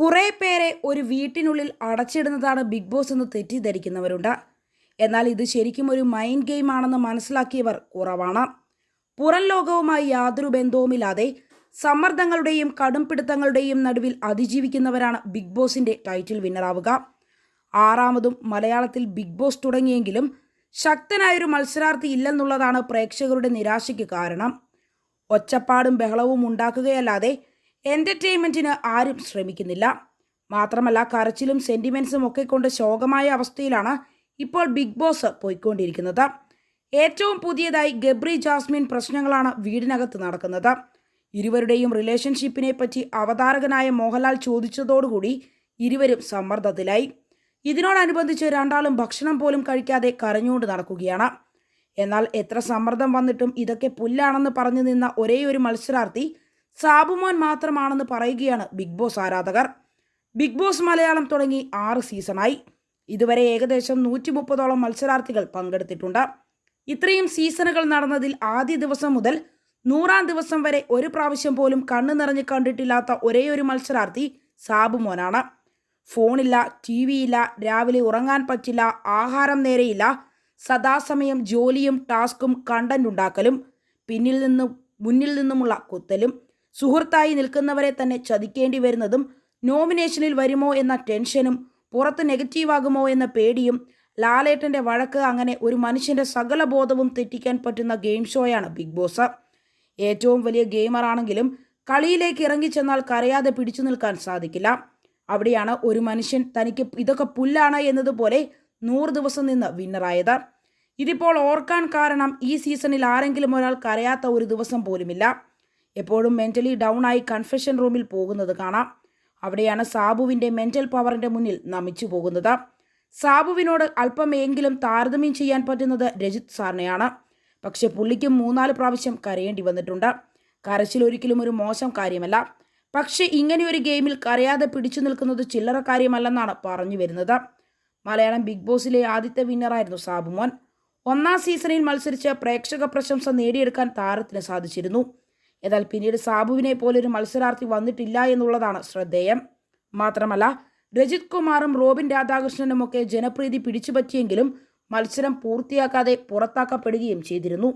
കുറേ പേരെ ഒരു വീട്ടിനുള്ളിൽ അടച്ചിടുന്നതാണ് ബിഗ് ബോസ് എന്ന് തെറ്റിദ്ധരിക്കുന്നവരുണ്ട്. എന്നാൽ ഇത് ശരിക്കും ഒരു മൈൻഡ് ഗെയിം ആണെന്ന് മനസ്സിലാക്കിയവർ കുറവാണ്. പുറം ലോകവുമായി യാതൊരു ബന്ധവുമില്ലാതെ സമ്മർദ്ദങ്ങളുടെയും കടുംപിടുത്തങ്ങളുടെയും നടുവിൽ അതിജീവിക്കുന്നവരാണ് ബിഗ് ബോസിന്റെ ടൈറ്റിൽ വിന്നറാവുക. ആറാമതും മലയാളത്തിൽ ബിഗ് ബോസ് തുടങ്ങിയെങ്കിലും ശക്തനായൊരു മത്സരാർത്ഥി ഇല്ലെന്നുള്ളതാണ് പ്രേക്ഷകരുടെ നിരാശയ്ക്ക് കാരണം. ഒച്ചപ്പാടും ബഹളവും ഉണ്ടാക്കുകയല്ലാതെ എന്റർടൈൻമെന്റിന് ആരും ശ്രമിക്കുന്നില്ല. മാത്രമല്ല കരച്ചിലും സെന്റിമെൻസും ഒക്കെ കൊണ്ട് ശോകമായ അവസ്ഥയിലാണ് ഇപ്പോൾ ബിഗ് ബോസ് പോയിക്കൊണ്ടിരിക്കുന്നത്. ഏറ്റവും പുതിയതായി ഗബ്രി ജാസ്മിൻ പ്രശ്നങ്ങളാണ് വീടിനകത്ത് നടക്കുന്നത്. ഇരുവരുടെയും റിലേഷൻഷിപ്പിനെ പറ്റി അവതാരകനായ മോഹൻലാൽ ചോദിച്ചതോടുകൂടി ഇരുവരും സമ്മർദ്ദത്തിലായി. ഇതിനോടനുബന്ധിച്ച് രണ്ടാളും ഭക്ഷണം പോലും കഴിക്കാതെ കരഞ്ഞുകൊണ്ട് നടക്കുകയാണ്. എന്നാൽ എത്ര സമ്മർദ്ദം വന്നിട്ടും ഇതൊക്കെ പുല്ലാണെന്ന് പറഞ്ഞു നിന്ന ഒരേയൊരു മത്സരാർത്ഥി സാബുമോൻ മാത്രമാണെന്ന് പറയുകയാണ് ബിഗ് ബോസ് ആരാധകർ. ബിഗ് ബോസ് മലയാളം തുടങ്ങി ആറ് സീസണായി. ഇതുവരെ ഏകദേശം നൂറ്റി മുപ്പതോളം മത്സരാർത്ഥികൾ പങ്കെടുത്തിട്ടുണ്ട്. ഇത്രയും സീസണുകൾ നടന്നതിൽ ആദ്യ ദിവസം മുതൽ നൂറാം ദിവസം വരെ ഒരു പ്രാവശ്യം പോലും കണ്ണു നിറഞ്ഞ് കണ്ടിട്ടില്ലാത്ത ഒരേ ഒരു മത്സരാർത്ഥി സാബുമോനാണ്. ഫോണില്ല ടി വിയില്ല രാവിലെ ഉറങ്ങാൻ പറ്റില്ല ആഹാരം നേരെയില്ല സദാസമയം ജോലിയും ടാസ്കും കണ്ടന്റ് ഉണ്ടാക്കലും പിന്നിൽ നിന്നും മുന്നിൽ നിന്നുമുള്ള കുത്തലും സുഹൃത്തായി നിൽക്കുന്നവരെ തന്നെ ചതിക്കേണ്ടി വരുന്നതും നോമിനേഷനിൽ വരുമോ എന്ന ടെൻഷനും പുറത്ത് നെഗറ്റീവാകുമോ എന്ന പേടിയും ലാലേട്ടന്റെ വഴക്ക് അങ്ങനെ ഒരു മനുഷ്യന്റെ സകല ബോധവും തെറ്റിക്കാൻ പറ്റുന്ന ഗെയിം ഷോയാണ് ബിഗ് ബോസ്. ഏറ്റവും വലിയ ഗെയിമറാണെങ്കിലും കളിയിലേക്ക് ഇറങ്ങിച്ചെന്നാൽ കരയാതെ പിടിച്ചു നിൽക്കാൻ സാധിക്കില്ല. അവിടെയാണ് ഒരു മനുഷ്യൻ തനിക്ക് ഇതൊക്കെ പുല്ലാണ് എന്നതുപോലെ നൂറ് ദിവസം നിന്ന് വിന്നറായത്. ഇതിപ്പോൾ ഓർക്കാൻ കാരണം ഈ സീസണിൽ ആരെങ്കിലും ഒരാൾ കരയാത്ത ഒരു ദിവസം പോലുമില്ല. എപ്പോഴും മെന്റലി ഡൗൺ ആയി കൺഫെഷൻ റൂമിൽ പോകുന്നത് കാണാം. അവിടെയാണ് സാബുവിന്റെ മെന്റൽ പവറിന്റെ മുന്നിൽ നമിച്ചു പോകുന്നത്. സാബുവിനോട് അല്പമെങ്കിലും താരതമ്യം ചെയ്യാൻ പറ്റുന്നത് രജിത് സാറിനെയാണ്. പക്ഷെ പുള്ളിക്കും മൂന്നാൽ പ്രാവശ്യം കരയേണ്ടി വന്നിട്ടുണ്ട്. കരച്ചിൽ ഒരിക്കലും ഒരു മോശം കാര്യമല്ല. പക്ഷേ ഇങ്ങനെയൊരു ഗെയിമിൽ കരയാതെ പിടിച്ചു നിൽക്കുന്നത് ചില്ലറ കാര്യമല്ലെന്നാണ് പറഞ്ഞു വരുന്നത്. മലയാളം ബിഗ് ബോസിലെ ആദ്യത്തെ വിന്നറായിരുന്നു സാബുമോൻ. ഒന്നാം സീസണിൽ മത്സരിച്ച് പ്രേക്ഷക പ്രശംസ നേടിയെടുക്കാൻ താരത്തിന് സാധിച്ചിരുന്നു. എന്നാൽ പിന്നീട് സാബുവിനെ പോലൊരു മത്സരാർത്ഥി വന്നിട്ടില്ല എന്നുള്ളതാണ് ശ്രദ്ധേയം. മാത്രമല്ല രജിത് കുമാറും റോബിൻ രാധാകൃഷ്ണനുമൊക്കെ ജനപ്രീതി പിടിച്ചുപറ്റിയെങ്കിലും മത്സരം പൂർത്തിയാക്കാതെ പുറത്താക്കപ്പെടുകയും ചെയ്തിരുന്നു.